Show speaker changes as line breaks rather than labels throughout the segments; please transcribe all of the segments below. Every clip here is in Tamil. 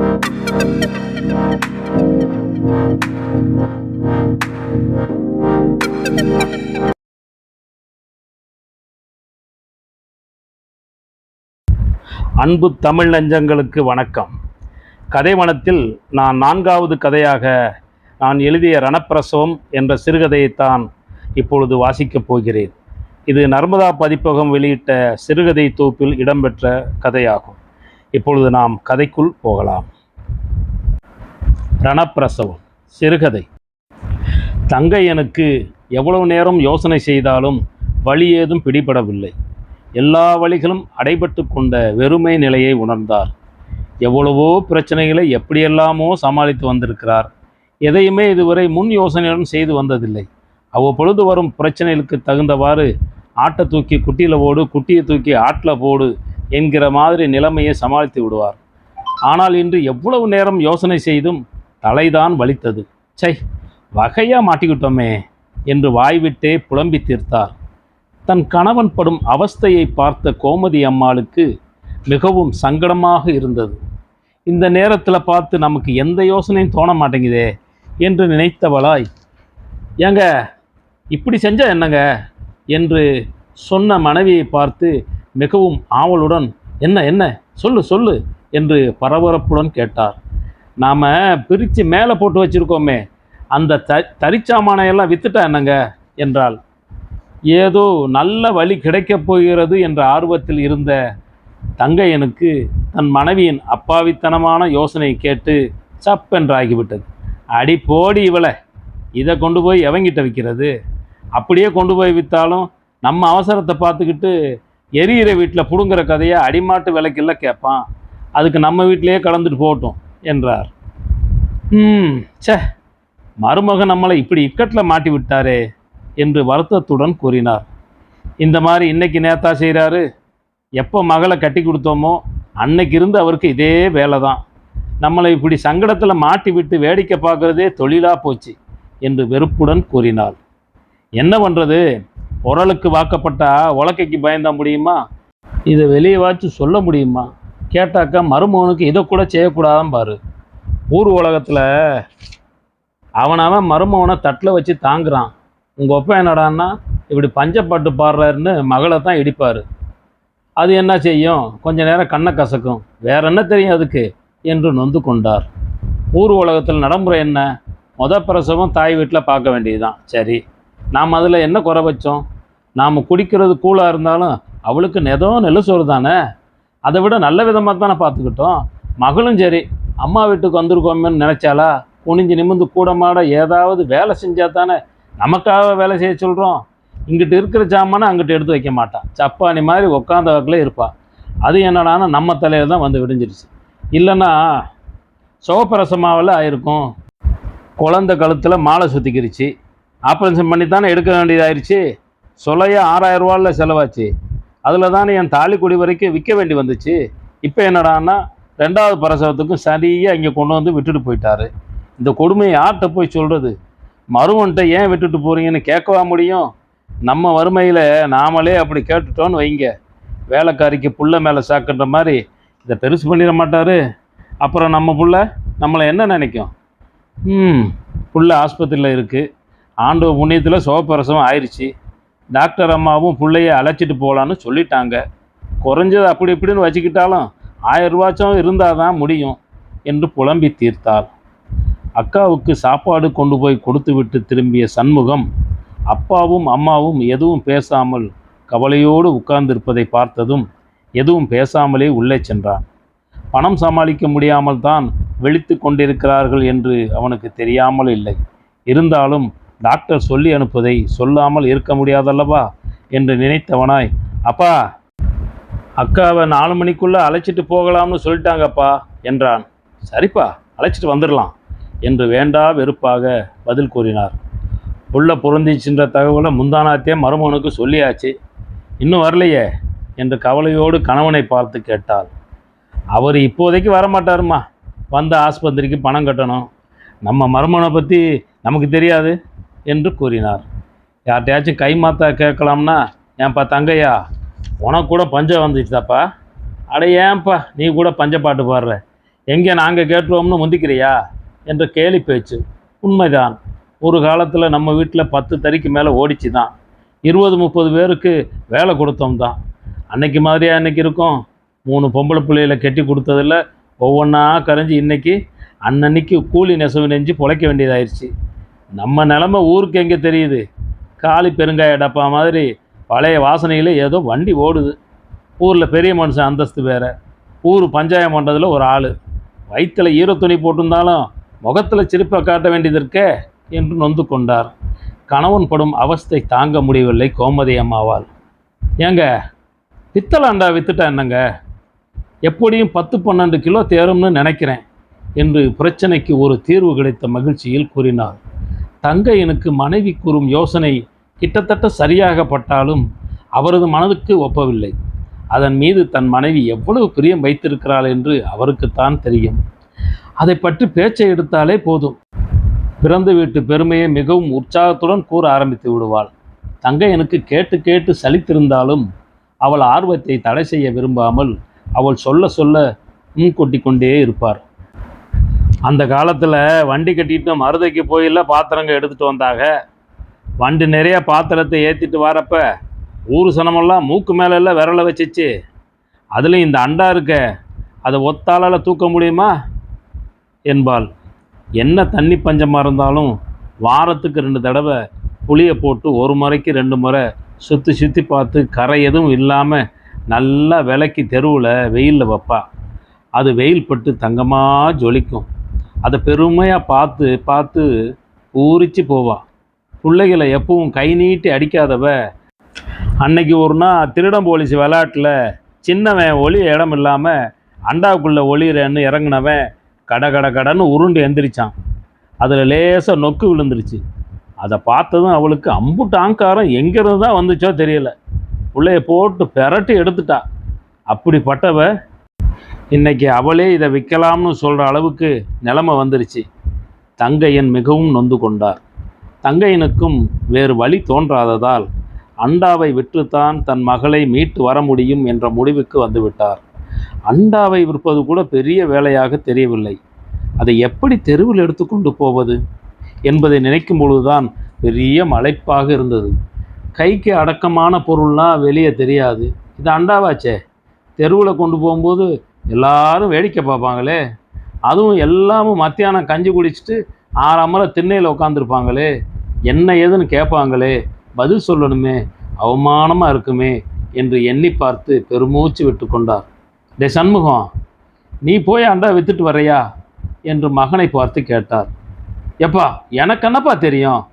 அன்பு தமிழ் நெஞ்சங்களுக்கு வணக்கம். கதைவனத்தில் நான் நான்காவது கதையாக நான் எழுதிய ரணப்பிரசவம் என்ற சிறுகதையைத்தான் இப்பொழுது வாசிக்கப் போகிறேன். இது நர்மதா பதிப்பகம் வெளியிட்ட சிறுகதை தொகுப்பில் இடம்பெற்ற கதையாகும். இப்பொழுது நாம் கதைக்குள் போகலாம். ரணப்பிரசவம் சிறுகதை. தங்கையனுக்கு எவ்வளவு நேரம் யோசனை செய்தாலும் வழி ஏதும் பிடிபடவில்லை. எல்லா வழிகளும் அடைபட்டு கொண்ட வெறுமை நிலையை உணர்ந்தார். எவ்வளவோ பிரச்சனைகளை எப்படியெல்லாமோ சமாளித்து வந்திருக்கிறார். எதையுமே இதுவரை முன் யோசனையுடன் செய்து வந்ததில்லை. அவ்வப்பொழுது வரும் பிரச்சனைகளுக்கு தகுந்தவாறு ஆட்டை தூக்கி குட்டியில் போடு குட்டியை தூக்கி ஆட்டில் போடு என்கிற மாதிரி நிலைமையை சமாளித்து விடுவார். ஆனால் இன்று எவ்வளவு நேரம் யோசனை செய்தும் தலைதான் வலித்தது. சை வகையாக மாட்டிக்கிட்டோமே என்று வாய்விட்டே புலம்பி தீர்த்தார். தன் கணவன் படும் அவஸ்தையை பார்த்த கோமதி அம்மாளுக்கு மிகவும் சங்கடமாக இருந்தது. இந்த நேரத்தில் பார்த்து நமக்கு எந்த யோசனையும் தோண மாட்டேங்குதே என்று நினைத்தவளாய் ஏங்க இப்படி செஞ்சா என்னங்க? என்று சொன்ன மனைவியை பார்த்து மிகவும் ஆவலுடன் என்ன என்ன? சொல்லு சொல்லு என்று பரபரப்புடன் கேட்டார். நாம் பிரித்து மேலே போட்டு வச்சுருக்கோமே அந்த த தரிச்சாமானையெல்லாம் வித்துட்டா என்னங்க? என்றாள். ஏதோ நல்ல வழி கிடைக்கப் போகிறது என்ற ஆர்வத்தில் இருந்த தங்கையனுக்கு தன் மனைவியின் அப்பாவித்தனமான யோசனை கேட்டு சப்பென்றாகிவிட்டது அடி போடி இவளை இதை கொண்டு போய் எவங்கிட்ட விற்கிறது அப்படியே கொண்டு போய் விற்றாலும் நம்ம அவசரத்தை பார்த்துக்கிட்டு எரியிற வீட்டில் பிடுங்குற கதையை அடிமாட்டு விலைக்கில்ல கேட்பான் அதுக்கு நம்ம வீட்டிலேயே கலந்துட்டு போகட்டும் என்றார். ம் சே மருமகன் நம்மளை இப்படி இக்கட்டில் மாட்டி விட்டாரே என்று வருத்தத்துடன் கூறினார். இந்த மாதிரி இன்னைக்கு நேத்தா செய்கிறாரு எப்போ மகளை கட்டி கொடுத்தோமோ அன்னைக்கு இருந்து அவருக்கு இதே வேலை தான் நம்மளை இப்படி சங்கடத்தில் மாட்டி விட்டு வேடிக்கை பார்க்குறதே தொழிலாக போச்சு என்று வெறுப்புடன் கூறினாள். என்ன பண்ணுறது உரலுக்கு வாக்கப்பட்டா உலக்கைக்கு பயந்தா முடியுமா? இதை வெளியே வாச்சு சொல்ல முடியுமா? கேட்டாக்கா மருமகனுக்கு இதை கூட செய்யக்கூடாதான் பாரு. ஊர் உலகத்தில் அவனவன் மருமகனை தட்டில் வச்சு தாங்குறான். உங்கள் அப்பா என்னடான்னா இப்படி பஞ்சப்பாட்டு பாடுறாருன்னு மகளை தான் இடிப்பார். அது என்ன செய்யும்? கொஞ்ச நேரம் கண்ணை கசக்கும். வேற என்ன தெரியும் அதுக்கு? என்று நொந்து கொண்டார். ஊர் உலகத்தில் நடைமுறை என்ன? முத பிரசவம் தாய் வீட்டில் பார்க்க வேண்டியதுதான். சரி. நாம் அதில் என்ன குறை வச்சோம்? நாம் குடிக்கிறது கூலாக இருந்தாலும் அவளுக்கு நெதோ சோறு தானே? அதை விட நல்ல விதமாக தானே பார்த்துக்கிட்டோம். மகளும் சரி அம்மா வீட்டுக்கு வந்திருக்கோமேன்னு நினச்சாலா குனிஞ்சு நிமிந்து கூடமாட ஏதாவது வேலை செஞ்சால் தானே நமக்காக வேலை செய்ய சொல்கிறோம் இங்கிட்டு இருக்கிற ஜாமானை அங்கிட்டு எடுத்து வைக்க மாட்டான். சப்பானி மாதிரி உட்காந்த வக்கில் இருப்பாள் அது என்னடான்னா நம்ம தலையில் தான் வந்து விடிஞ்சிருச்சு. இல்லைன்னா சோப்பரசமாவில் ஆயிருக்கும். குழந்த கழுத்தில் மாலை சுற்றிக்கிருச்சு ஆப்ரேஷன் பண்ணி தானே எடுக்க வேண்டியதாயிருச்சு. சொலைய ஆறாயிரம் ரூபாயில் செலவாச்சு. அதில் தானே என் தாலிக்குடி வரைக்கும் விற்க வேண்டி வந்துச்சு. இப்போ என்னடான்னா ரெண்டாவது பிரசவத்துக்கும் சரியாக இங்கே கொண்டு வந்து விட்டுட்டு போயிட்டாரு. இந்த கொடுமையை யார்கிட்ட போய் சொல்கிறது மருமன்ட்ட ஏன் விட்டுட்டு போகிறீங்கன்னு கேட்கவா முடியும்? நம்ம வறுமையில் நாமளே அப்படி கேட்டுட்டோன்னு வைங்க. வேலைக்காரிக்கு புள்ள மேலே சாக்குன்ற மாதிரி இதை பெருசு பண்ணிட மாட்டார். அப்புறம் நம்ம புள்ள நம்மளை என்ன நினைக்கும்? ம் புள்ள ஆஸ்பத்திரியில் இருக்குது ஆண்டு புண்ணியத்தில் சுகப்பிரசவம் ஆயிடுச்சு டாக்டர் அம்மாவும் பிள்ளைய அழைச்சிட்டு போகலான்னு சொல்லிட்டாங்க. குறைஞ்சது அப்படி இப்படின்னு வச்சுக்கிட்டாலும் ஆயிரம் ரூபாச்சும் இருந்தால் தான் முடியும் என்று புலம்பி தீர்த்தாள். அக்காவுக்கு சாப்பாடு கொண்டு போய் கொடுத்துவிட்டு திரும்பிய சண்முகம் அப்பாவும் அம்மாவும் எதுவும் பேசாமல் கவலையோடு உட்கார்ந்திருப்பதை பார்த்ததும் எதுவும் பேசாமலே உள்ளே சென்றான். பணம் சமாளிக்க முடியாமல் தான் விழித்து கொண்டிருக்கிறார்கள் என்று அவனுக்கு தெரியாமல் இல்லை. இருந்தாலும் டாக்டர் சொல்லி அனுப்புவதை சொல்லாமல் இருக்க முடியாதல்லவா என்று நினைத்தவனாய். அப்பா அக்காவை நாலு மணிக்குள்ளே அழைச்சிட்டு போகலாம்னு சொல்லிட்டாங்கப்பா என்றான். சரிப்பா அழைச்சிட்டு வந்துடலாம் என்று வேண்டா வெறுப்பாக பதில் கூறினார். உள்ளே பொருந்திச்சுன்ற தகவலை முந்தானாத்தே மருமகனுக்கு சொல்லியாச்சு. இன்னும் வரலையே என்று கவலையோடு கணவனை பார்த்து கேட்டாள். அவர் இப்போதைக்கு வரமாட்டாருமா. வந்த ஆஸ்பத்திரிக்கு பணம் கட்டணும். நம்ம மருமகனை பற்றி நமக்கு தெரியாது. என்று கூறினார். யார்கிட்டயாச்சும் கை மாத்தா கேட்கலாம்னா ஏன்ப்பா தங்கையா உனக்கு கூட பஞ்சம் வந்துச்சுதாப்பா. அட ஏன்பா நீ கூட பஞ்ச பாட்டு பாடுற. எங்கே நாங்கள் கேட்டுருவோம்னு முந்திக்கிறியா? என்ற கேலி பேச்சு உண்மைதான். ஒரு காலத்தில் நம்ம வீட்டில் பத்து தறிக்கு மேலே ஓடிச்சு தான் இருபது முப்பது பேருக்கு வேலை கொடுத்தோம் தான் அன்னைக்கு மாதிரியா அன்னைக்கு இருக்கும்? மூணு பொம்பளை பிள்ளைகளை கட்டி கொடுத்ததில் ஒவ்வொன்றா கரைஞ்சி இன்னைக்கு அன்னன்னைக்கு கூலி நெசவு நெஞ்சு பொழைக்க வேண்டியதாயிருச்சு. நம்ம நிலமை ஊருக்கு எங்கே தெரியுது? காலி பெருங்காய டப்பா மாதிரி பழைய வாசனையில் ஏதோ வண்டி ஓடுது. ஊரில் பெரிய மனுஷன் அந்தஸ்து வேற. ஊர் பஞ்சாயம் பண்ணுறதுல ஒரு ஆள். வயிற்றில் ஈரத்துணி போட்டிருந்தாலும் முகத்தில் சிரிப்பை காட்ட வேண்டியது இருக்கே என்று நொந்து கொண்டார். கணவன் படும் அவஸ்தை தாங்க முடியவில்லை கோமதி அம்மாவால். ஏங்க பித்தளாண்டா வித்துட்டா என்னங்க? எப்படியும் பத்து பன்னெண்டு கிலோ தேரும்னு நினைக்கிறேன் என்று பிரச்சனைக்கு ஒரு தீர்வு கிடைத்த மகிழ்ச்சியில் கூறினார். தங்கையனுக்கு மனைவி கூறும் யோசனை கிட்டத்தட்ட சரியாகப்பட்டாலும் அவரது மனதுக்கு ஒப்பவில்லை. அதன் மீது தன் மனைவி எவ்வளவு பிரியம் வைத்திருக்கிறாள் என்று அவருக்குத்தான் தெரியும். அதை பற்றி பேச்சை எடுத்தாலே போதும். பிறந்த வீட்டு பெருமையை மிகவும் உற்சாகத்துடன் கூற ஆரம்பித்து விடுவாள். தங்கை எனக்கு கேட்டு கேட்டு சலித்திருந்தாலும் அவள் ஆர்வத்தை தடை செய்ய விரும்பாமல் அவள் சொல்ல சொல்ல முன் கொட்டி கொண்டே இருப்பார். அந்த காலத்தில் வண்டி கட்டிட்டு மருதைக்கு போயில பாத்திரங்க எடுத்துகிட்டு வந்தாக வண்டி நிறைய பாத்திரத்தை ஏற்றிட்டு வரப்ப ஊர் சனமெல்லாம் மூக்கு மேலெல்லாம் விரலை வச்சிச்சு. அதுலேயும் இந்த அண்டா இருக்க அதை ஒத்தாளால் தூக்க முடியுமா? என்பாள். என்ன தண்ணி பஞ்சமாக இருந்தாலும் வாரத்துக்கு ரெண்டு தடவை புளியை போட்டு ஒரு முறைக்கு ரெண்டு முறை சுற்றி சுற்றி பார்த்து கரை எதுவும் இல்லாமல் நல்லா விளக்கி தெருவில் வெயிலில் வைப்பா. அது வெயில் பட்டு தங்கமாக ஜொலிக்கும். அதை பெருமையாக பார்த்து பார்த்து ஊறிச்சு போவா. பிள்ளைகளை எப்பவும் கை நீட்டி அடிக்காதவ. அன்னைக்கு ஒரு நாள் திருடம் போலீஸ் விளையாட்டில் சின்னவன் ஒளி இடம் இல்லாமல் அண்டாவுக்குள்ளே ஒளிரன்னு இறங்குனவன் கட கட கடன்னு உருண்டு எந்திரிச்சான். அதில் லேசாக நொக்கு விழுந்துருச்சு. அதை பார்த்ததும் அவளுக்கு அம்புட்டு ஆங்காரம் எங்கேருந்து தான் வந்துச்சோ தெரியல. பிள்ளைய போட்டு பெரட்டி எடுத்துட்டா. அப்படிப்பட்டவ இன்னைக்கு அவளே இதை விற்கலாம்னு சொல்கிற அளவுக்கு நிலமை வந்துருச்சு. தங்கையன் மிகவும் நொந்து கொண்டார். தங்கையனுக்கும் வேறு வழி தோன்றாததால் அண்டாவை விற்றுத்தான் தன் மகளை மீட்டு வர முடியும் என்ற முடிவுக்கு வந்துவிட்டார். அண்டாவை விற்பது கூட பெரிய வேலையாக தெரியவில்லை. அதை எப்படி தெருவில் எடுத்துக்கொண்டு போவது என்பதை நினைக்கும் பொழுதுதான் பெரிய மலைப்பாக இருந்தது. கைக்கு அடக்கமான பொருள்லாம் வெளியே தெரியாது. இது அண்டாவாச்சே. தெருவில் கொண்டு போகும்போது எல்லாரும் வேடிக்கை பார்ப்பாங்களே. அதுவும் எல்லாமும் மத்தியானம் கஞ்சி குடிச்சிட்டு ஆறாமல திண்ணையில் உட்காந்துருப்பாங்களே என்ன ஏதுன்னு கேட்பாங்களே. பதில் சொல்லணுமே. அவமானமாக இருக்குமே என்று எண்ணி பார்த்து பெருமூச்சு விட்டு கொண்டார். டே சண்முகம் நீ போய் அண்டா வித்துட்டு வர்றியா? என்று மகனை பார்த்து கேட்டார். எப்பா எனக்கு என்னப்பா தெரியும்?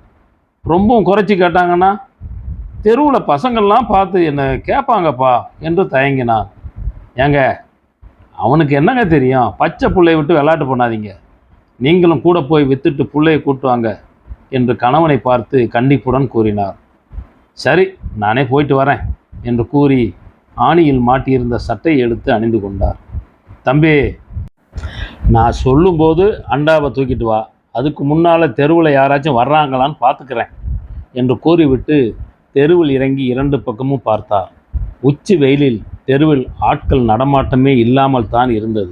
ரொம்பவும் குறைச்சி கேட்டாங்கன்னா தெருவில் பசங்கள்லாம் பார்த்து என்னை கேட்பாங்கப்பா என்று தயங்கினார். ஏங்க அவனுக்கு என்னங்க தெரியும்? பச்சை புள்ளைய விட்டு விளையாட்டு பண்ணாதீங்க. நீங்களும் கூட போய் வித்துட்டு பிள்ளையை கூட்டு வாங்க என்று கணவனை பார்த்து கண்டிப்புடன் கூறினார். சரி நானே போயிட்டு வரேன் என்று கூறி ஆணியில் மாட்டியிருந்த சட்டையை எடுத்து அணிந்து கொண்டார். தம்பி நான் சொல்லும்போது அண்டாவை தூக்கிட்டு வா. அதுக்கு முன்னால் தெருவில் யாராச்சும் வர்றாங்களான்னு பார்த்துக்கிறேன் என்று கூறிவிட்டு தெருவில் இறங்கி இரண்டு பக்கமும் பார்த்தார். உச்சி வெயிலில் தெருவில் ஆட்கள் நடமாட்டமே இல்லாமல் தான் இருந்தது.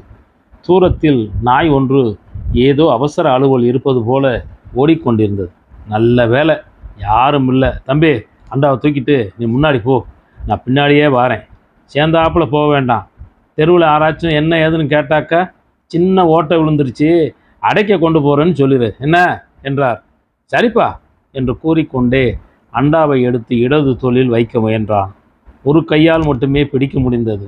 தூரத்தில் நாய் ஒன்று ஏதோ அவசர அலுவல் இருப்பது போல ஓடிக்கொண்டிருந்தது. நல்ல வேலை யாரும் இல்லை. தம்பி அண்டாவை தூக்கிட்டு நீ முன்னாடி போ. நான் பின்னாடியே வாரேன். சேர்ந்தாப்புல போக வேண்டாம். தெருவில் யாராச்சும் என்ன ஏதுன்னு கேட்டாக்கா சின்ன ஓட்டை விழுந்துருச்சு அடைக்க கொண்டு போகிறேன்னு சொல்லிடு என்ன? என்றார். சரிப்பா என்று கூறிக்கொண்டே அண்டாவை எடுத்து இடது தொழில் வைக்க முயன்றான். ஒரு கையால் மட்டுமே பிடிக்க முடிந்தது.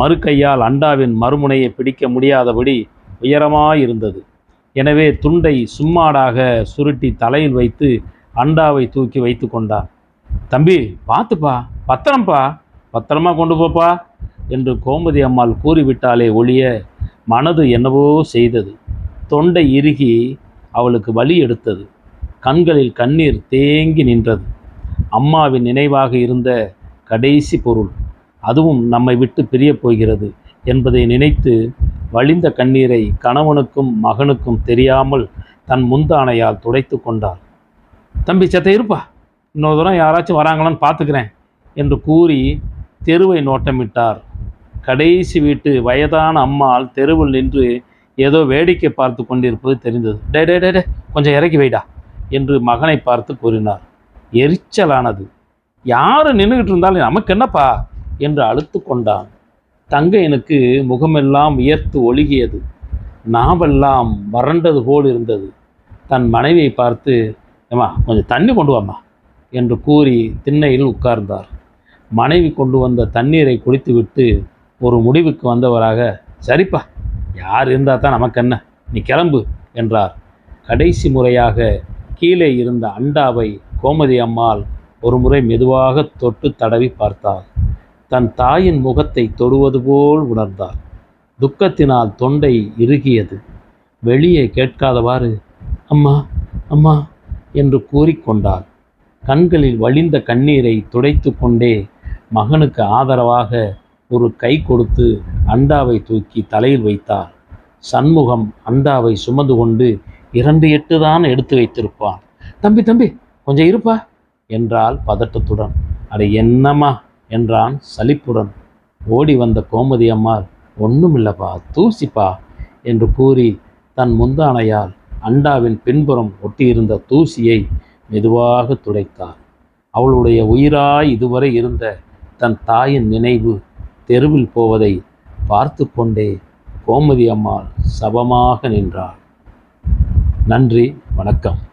மறு கையால் அண்டாவின் மறுமுனையை பிடிக்க முடியாதபடி உயரமாயிருந்தது எனவே துண்டை சும்மாடாக சுருட்டி தலையில் வைத்து அண்டாவை தூக்கி வைத்து கொண்டார். தம்பி பார்த்துப்பா பத்திரம்ப்பா பத்திரமா கொண்டு போப்பா என்று கோமதி அம்மாள் கூறிவிட்டாலே ஒழிய மனது என்னவோ செய்தது. தொண்டை இறுகி அவளுக்கு வலி எடுத்தது. கண்களில் கண்ணீர் தேங்கி நின்றது. அம்மாவின் நினைவாக இருந்த கடைசி பொருள். அதுவும் நம்மை விட்டு பிரியப் போகிறது என்பதை நினைத்து வழிந்த கண்ணீரை கணவனுக்கும் மகனுக்கும் தெரியாமல் தன் முந்தானையால் துடைத்து கொண்டாள். தம்பி சத்த இருப்பா. இன்னொரு தூரம் யாராச்சும் வராங்களான்னு பார்த்துக்கிறேன் என்று கூறி தெருவை நோட்டமிட்டார். கடைசி வீட்டு வயதான அம்மாள் தெருவில் நின்று ஏதோ வேடிக்கை பார்த்து கொண்டிருப்பது தெரிந்தது. டே டே டே டே கொஞ்சம் இறக்கி வைடா என்று மகனை பார்த்து கூறினார். எரிச்சலானது. யார் நின்றுக்கிட்டு இருந்தாலும் நமக்கு என்னப்பா? என்று அழுத்து கொண்டான். தங்கையனுக்கு முகமெல்லாம் வியர்த்து ஒழுகியது. நாவெல்லாம் வறண்டது போல் இருந்தது. தன் மனைவியை பார்த்து ஏம்மா கொஞ்சம் தண்ணி கொண்டு வாம்மா என்று கூறி திண்ணையில் உட்கார்ந்தார். மனைவி கொண்டு வந்த தண்ணீரை குடித்துவிட்டு ஒரு முடிவுக்கு வந்தவராக சரிப்பா யார் இருந்தால் தான் நமக்கு என்ன? நீ கிளம்பு என்றார். கடைசி முறையாக கீழே இருந்த அண்டாவை கோமதி அம்மாள் ஒரு முறை மெதுவாக தொட்டு தடவி பார்த்தாள் தன் தாயின் முகத்தை தொடுவது போல் உணர்ந்தாள் துக்கத்தினால் தொண்டை இறுகியது. வெளியே கேட்காதவாறு அம்மா அம்மா என்று கூறிக்கொண்டாள் கண்களில் வழிந்த கண்ணீரை துடைத்து கொண்டே மகனுக்கு ஆதரவாக ஒரு கை கொடுத்து அண்டாவை தூக்கி தலையில் வைத்தார். சண்முகம் அண்டாவை சுமந்து கொண்டு இரண்டு எட்டு தான் எடுத்து வைத்திருப்பான். தம்பி தம்பி கொஞ்சம் இருப்பா. என்றாள் பதட்டத்துடன் அட என்னம்மா? என்றான் சலிப்புடன். ஓடி வந்த கோமதி அம்மாள் ஒன்றுமில்லப்பா தூசிப்பா என்று கூறி தன் முந்தானையால் அண்டாவின் பின்புறம் ஒட்டியிருந்த தூசியை மெதுவாக துடைத்தார் அவளுடைய உயிராய் இதுவரை இருந்த தன் தாயின் நினைவு தெருவில் போவதை பார்த்து கொண்டே கோமதி அம்மாள் சபமாக நின்றாள். நன்றி வணக்கம்.